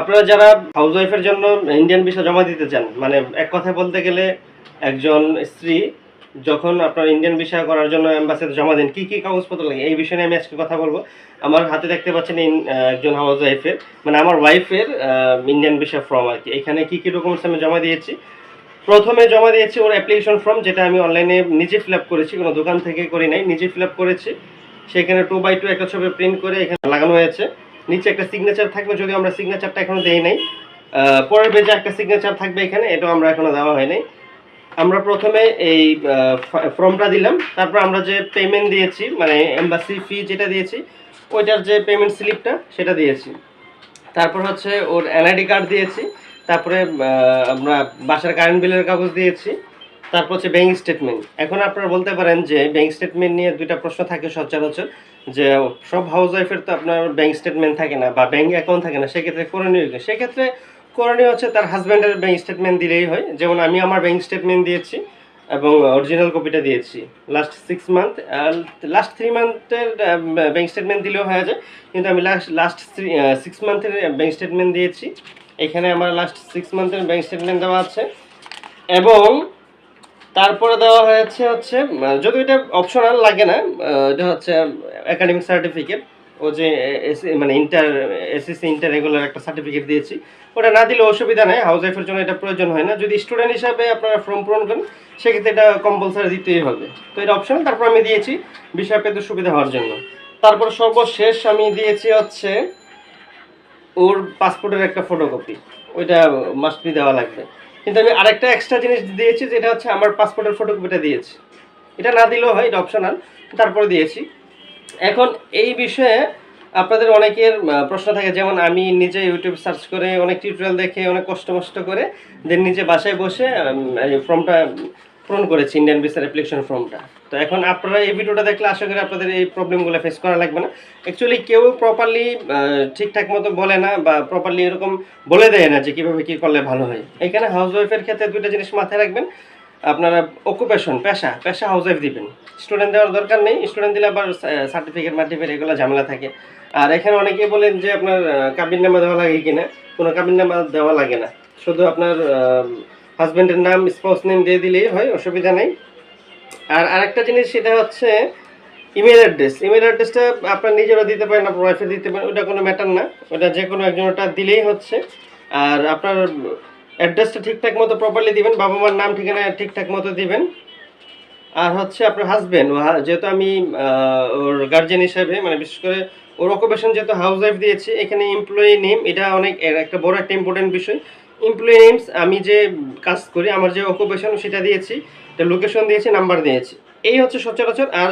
আপনারা যারা হাউস ওয়াইফের জন্য ইন্ডিয়ান ভিসা জমা দিতে চান মানে এক কথায় বলতে গেলে একজন স্ত্রী যখন আপনার ইন্ডিয়ান ভিসা করার জন্য অ্যাম্বাসিতে জমা দেন, কি কি কাগজপত্র লাগে? এই বিষয়ে আমি আজকে কথা বলব। আমার হাতে দেখতে পাচ্ছেন একজন হাউস ওয়াইফের মানে আমার ওয়াইফের ইন্ডিয়ান ভিসা ফর্ম আর কি। এখানে কী কী ডকুমেন্টস আমি জমা দিয়েছি? প্রথমে জমা দিয়েছি ওর অ্যাপ্লিকেশন ফর্ম যেটা আমি অনলাইনে নিজে ফিল করেছি, কোনো দোকান থেকে করি নাই, নিজে ফিল করেছি। সেখানে টু বাই টু একটা ছবি প্রিন্ট করে এখানে লাগানো হয়েছে। নিচে একটা সিগনেচার থাকবে, যদি আমরা সিগনেচারটা এখনও দেই নাই। পরের পেজে একটা সিগনেচার থাকবে এখানে, এটাও আমরা এখনও দেওয়া হয় নাই। আমরা প্রথমে এই ফর্মটা দিলাম। তারপর আমরা যে পেমেন্ট দিয়েছি মানে এম্বাসি ফি যেটা দিয়েছি, ওইটার যে পেমেন্ট স্লিপটা সেটা দিয়েছি। তারপর হচ্ছে ওর এনআইডি কার্ড দিয়েছি। তারপরে আমরা বাসার কারেন্ট বিলের কাগজ দিয়েছি। তারপর হচ্ছে ব্যাংক স্টেটমেন্ট এখন আপনারা বলতে পারেন যে ব্যাংক স্টেটমেন্ট নিয়ে দুইটা প্রশ্ন থাকে সচরাচর, যে সব হাউস ওয়াইফের তো আপনার ব্যাংক স্টেটমেন্ট থাকে না বা ব্যাংক অ্যাকাউন্ট থাকে না, সেক্ষেত্রে করণীয় সেক্ষেত্রে করণীয় হচ্ছে তার হাজব্যান্ডের ব্যাংক স্টেটমেন্ট দিলেই হয়। যেমন আমি আমার ব্যাংক স্টেটমেন্ট দিয়েছি এবং অরিজিনাল কপিটা দিয়েছি। Last six month last three মান্থের bank statement দিলেও হয়ে যায়। কিন্তু আমি লাস্ট লাস্ট থ্রি সিক্স মান্থের ব্যাংক স্টেটমেন্ট দিয়েছি। এখানে আমার লাস্ট সিক্স মান্থের ব্যাংক স্টেটমেন্ট দেওয়া আছে। এবং তারপরে দেওয়া হয়েছে হচ্ছে আহ, যদি এটা অপশনাল লাগে না এটা হচ্ছে একাডেমিক সার্টিফিকেট ও যে মানে ইন্টার এসএসসি ইন্টার রেগুলার একটা সার্টিফিকেট দিয়েছি ওটা না দিলে অসুবিধা নেই হাউস ওয়াইফের জন্য এটা প্রয়োজন হয় না যদি স্টুডেন্ট হিসাবে আপনারা ফর্ম পূরণ করেন সেক্ষেত্রে এটা কম্পালসারি দিতেই হবে। তো এটা অপশন তারপর আমি দিয়েছি বিষয় পেতে সুবিধা হওয়ার জন্য। তারপর সর্বশেষ আমি দিয়েছি হচ্ছে ওর পাসপোর্টের একটা ফটোকপি ওইটা মাস্ট বি দেওয়া লাগবে। কিন্তু আমি আরেকটা এক্সট্রা জিনিস দিয়েছি, যেটা হচ্ছে আমার পাসপোর্টের ফটোকপিটা দিয়েছি। এটা না দিলেও হয়, এটা অপশনাল তারপরে দিয়েছি। এখন এই বিষয়ে আপনাদের অনেকের প্রশ্ন থাকে, যেমন আমি নিজে ইউটিউব সার্চ করে অনেক টিউটোরিয়াল দেখে, অনেক কষ্ট মষ্ট করে, দেন নিজে বাসায় বসে ফর্মটা পূরণ করেছি ইন্ডিয়ান ভিসার অ্যাপ্লিকেশন ফর্মটা তো এখন আপনারা এই ভিডিওটা দেখলে আশা করি আপনাদের এই প্রবলেমগুলো ফেস করা লাগবে না। অ্যাকচুয়ালি কেউ প্রপারলি ঠিকঠাক মতো বলে না বা প্রপারলি এরকম বলে দেয় না যে কীভাবে কী করলে ভালো হয়। এখানে হাউস ওয়াইফের ক্ষেত্রে দুইটা জিনিস মাথায় রাখবেন। আপনারা অকুপেশন পেশা পেশা হাউস ওয়াইফ দিবেন। স্টুডেন্ট দেওয়ার দরকার নেই। স্টুডেন্ট দিলে আবার সার্টিফিকেট মার্টিফিকেট এগুলো ঝামেলা থাকে। আর এখানে অনেকেই বলেন যে আপনার কাবিন নামা দেওয়া লাগে কিনা? কোনো কাবিন নামা দেওয়া লাগে না। শুধু আপনার হাজব্যান্ডের নাম স্পাউস নেম দিয়ে দিলেই হয়, অসুবিধা নেই। আর আরেকটা জিনিস সেটা হচ্ছে ইমেল অ্যাড্রেস। ইমেল অ্যাড্রেসটা আপনার নিজেরা দিতে পারেন, আপনার ওয়াইফে দিতে পারেন, ওটা কোনো ম্যাটার না। ওটা যে কোনো একজন ওটা দিলেই হচ্ছে। আর আপনার অ্যাড্রেসটা ঠিকঠাক মতো প্রপারলি দিবেন বাবা মার নাম ঠিকানা ঠিকঠাক মতো দিবেন। আর হচ্ছে আপনার হাজবেন্ড যেহেতু আমি ওর গার্জেন হিসাবে মানে বিশেষ করে ওর অকুপেশন যেহেতু হাউস ওয়াইফ দিয়েছি, এখানে এমপ্লয়ি নেম এটা অনেক একটা বড় একটা ইম্পর্টেন্ট বিষয়। এমপ্লয়ি নেমস আমি যে কাজ করি, আমার যে অকুপেশন সেটা দিয়েছি লোকেশন দিয়েছি নাম্বার দিয়েছি। এই হচ্ছে সচরাচর। আর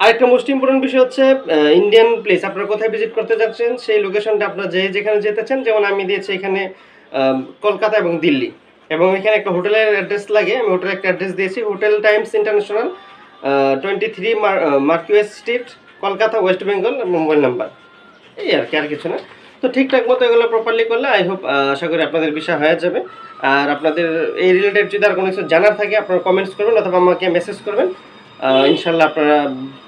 আরেকটা মোস্ট ইম্পর্টেন্ট বিষয় হচ্ছে ইন্ডিয়ান প্লেস আপনারা কোথায় ভিজিট করতে যাচ্ছেন, সেই লোকেশনটা আপনারা যে যেখানে যেতে চান যেমন আমি দিয়েছি এখানে কলকাতা এবং দিল্লি। এবং এখানে একটা হোটেলের অ্যাড্রেস লাগে, আমি হোটেলের একটা অ্যাড্রেস দিয়েছি। Hotel Times International twenty three Marquis street, Kolkata, West Bengal mobile number. এই আর কি, আর কিছু না। তো ঠিকঠাক মতো এগুলো প্রপারলি করলে আই হোপ আশা করি আপনাদের বিষয় হয়ে যাবে। আর আপনাদের এই রিলেটেড যদি আর কোনো কিছু জানার থাকে, আপনারা কমেন্টস করবেন অথবা আমাকে মেসেজ করবেন। ইনশাল্লাহ আপনারা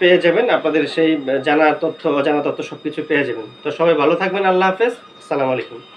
পেয়ে যাবেন। আপনাদের সেই জানা তথ্য, অজানা তথ্য সব কিছু পেয়ে যাবেন। তো সবাই ভালো থাকবেন। আল্লাহ হাফেজ। আসসালামু আলাইকুম।